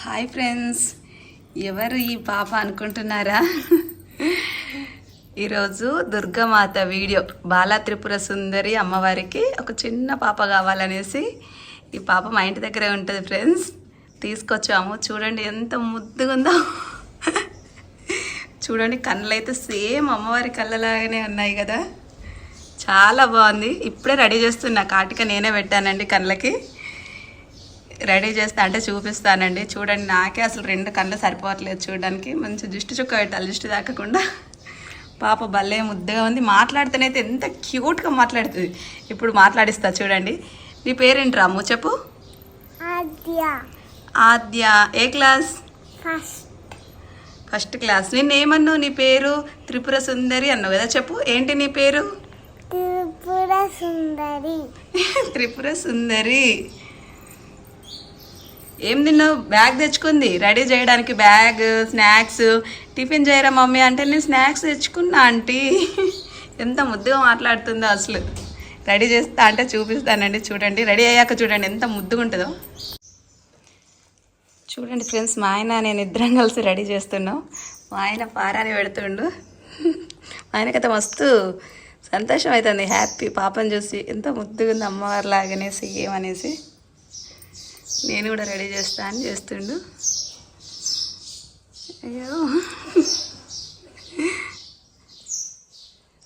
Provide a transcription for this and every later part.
Hi friends ఎవరు ఈ పాప అనుకుంటున్నారా? ఈరోజు దుర్గామాత వీడియో. బాలా త్రిపుర సుందరి అమ్మవారికి ఒక చిన్న పాప కావాలనేసి ఈ పాప మా ఇంటి దగ్గరే ఉంటుంది ఫ్రెండ్స్ తీసుకొచ్చాము. చూడండి ఎంత ముద్దుగా ఉందో చూడండి కళ్ళు అయితే సేమ్ అమ్మవారి కళ్ళలాగానే ఉన్నాయి కదా. చాలా బాగుంది. ఇప్పుడే రెడీ చేస్తున్నా. కాటిక నేనే పెట్టానండి కళ్ళకి. రెడీ చేస్తా అంటే చూపిస్తానండి. చూడండి నాకే అసలు రెండు కళ్ళు సరిపోవట్లేదు చూడడానికి. మంచి దిష్టి చుక్క పెట్టాలి దిష్టి తాకకుండా. పాప భలే ముద్దగా ఉంది. మాట్లాడితేనైతే ఎంత క్యూట్గా మాట్లాడుతుంది. ఇప్పుడు మాట్లాడిస్తా చూడండి. నీ పేరేంటి రాము? చెప్పు. ఆద్య. ఆద్య. ఏ క్లాస్? ఫస్ట్. క్లాస్. నేను ఏమన్నావు నీ పేరు? త్రిపుర సుందరి అన్నావు కదా చెప్పు. ఏంటి నీ పేరు? త్రిపుర సుందరి. త్రిపుర సుందరి. ఏం తిన్నావు? బ్యాగ్ తెచ్చుకుంది. రెడీ చేయడానికి బ్యాగ్ స్నాక్స్. టిఫిన్ చేయరా మమ్మీ అంటే నేను స్నాక్స్ తెచ్చుకున్నా ఆంటీ. ఎంత ముద్దుగా మాట్లాడుతుందో అసలు. రెడీ చేస్తా అంటే చూపిస్తానండి. చూడండి. రెడీ అయ్యాక చూడండి ఎంత ముద్దుగా ఉంటుందో. చూడండి ఫ్రెండ్స్ మా ఆయన నేను ఇద్దరం కలిసి రెడీ చేస్తున్నాం. మా ఆయన పారాని పెడుతుండు. ఆయనకైతే మస్తు సంతోషం అవుతుంది. హ్యాపీ పాపని చూసి. ఎంత ముద్దుగా ఉంది అమ్మవారి లాగనేసి ఏమనేసి నేను కూడా రెడీ చేస్తా అని చేస్తుండు. అయ్యో.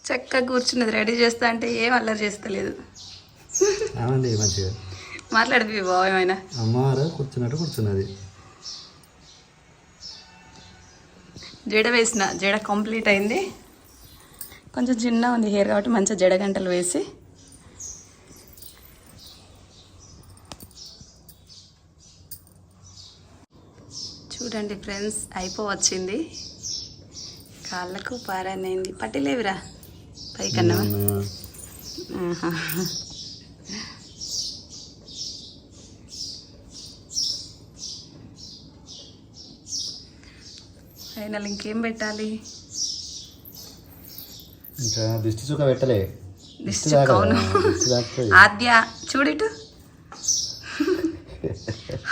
చక్కగా కూర్చున్నది. రెడీ చేస్తా అంటే ఏం అల్లరి చేస్తలేదు. మాట్లాడిపి బావ ఏమైనా. అమ్మవారు కూర్చున్నట్టు కూర్చున్నది. జడ వేసిన. జడ కంప్లీట్ అయింది. కొంచెం చిన్న ఉంది హెయిర్ కాబట్టి మంచిగా జడ గంటలు వేసి. చూడండి ఫ్రెండ్స్ అయిపోవచ్చింది. కాళ్ళకు పారానైంది. పట్టిలేవిరా? పైకన్నా. ఫైనల్ ఇంకేం పెట్టాలి? ఇంకా దిష్టి చుక్క పెట్టలే. దిష్టి? అవును. ఆద్య చూడిటు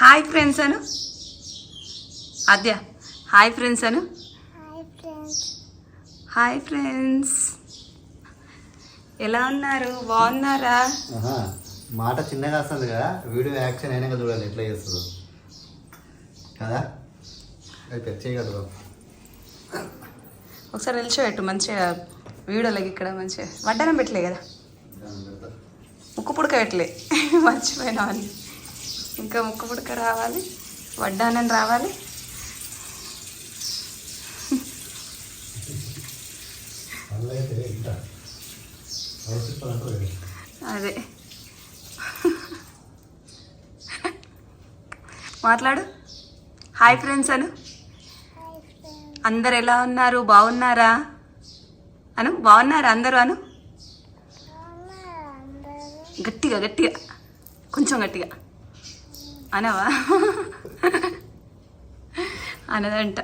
హాయ్ ఫ్రెండ్స్ అను. ఆద్య హాయ్ ఫ్రెండ్స్ అను. Hi friends. Hi friends. ఎలా ఉన్నారు? బాగున్నారా? మాట చిన్నగా వస్తుంది కదా వీడియో యాక్షన్ అయినాక చూడాలి ఎట్లా చేస్తుందో. కదా? అయితే చేయగలరు ఒకసారి నిల్చోబెట్టు మంచిగా వీడియోలకి ఇక్కడ మంచిగా. వడ్డానం పెట్టలే కదా? ముక్కు పుడక పెట్టలే. మర్చిపోయినా ఇంకా ముక్కు పుడక రావాలి వడ్డానం రావాలి. అదే. మాట్లాడు. హాయ్ ఫ్రెండ్స్ అను. అందరు ఎలా ఉన్నారు? బాగున్నారా? అను బాగున్నారా అందరూ అను? గట్టిగా గట్టిగా. కొంచెం గట్టిగా. అనవా? అనదంట.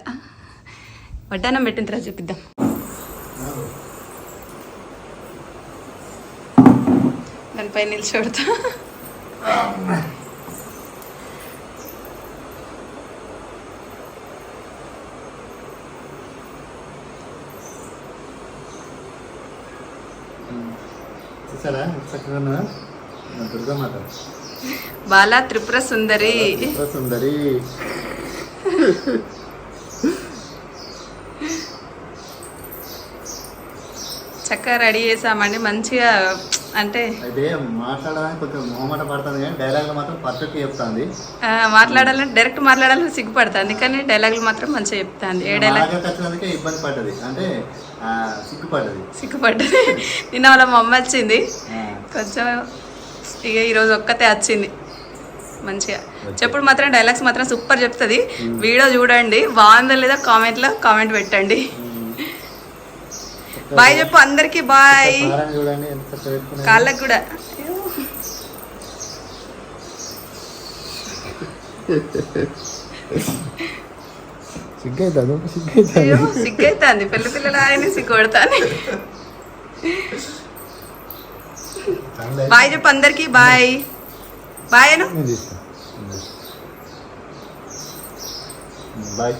వడ్డానం పెట్టిన తర్వాత చూపిద్దాం. దానిపై నిల్చోడతా చూసారా? చక్కగా దుర్గామాత బాలా త్రిపుర సుందరి. త్రిపుర సుందరి. చక్కగా రెడీ చేసామండి. మంచిగా అంటే అయితే మాట్లాడడానికి కొంచెం మొహమాట పడుతుంది కానీ మాత్రం పర్ఫెక్ట్ చెప్తాంది. మాట్లాడాలంటే డైరెక్ట్ మాట్లాడాలని సిగ్గుపడుతుంది కానీ డైలాగులు మాత్రం మంచిగా చెప్తాంది. ఏ డైలాగ్ వచ్చినందుకే ఇబ్బంది పడ్డది. అంటే సిగ్గుపడ్డది. సిగ్గుపడ్డది. నిన్న వాళ్ళ మా అమ్మ వచ్చింది. కొంచెం ఇక ఈరోజు ఒక్కతే వచ్చింది. మంచిగా. చెప్పుడు మాత్రం డైలాగ్స్ మాత్రం సూపర్ చెప్తుంది. వీడియో చూడండి. బాగుందో లేదో కామెంట్లో కామెంట్ పెట్టండి. బాయ్ చెప్పు అందరికీ బాయ్. కాళ్ళకు కూడా. సిగ్గైతుంది సిగ్గైతుంది. పిల్ల పిల్లల ఆయన సిగ్గుపడతాను బాయ్ చెప్పు అందరికీ బాయ్. బాయ్ అను. బాయ్.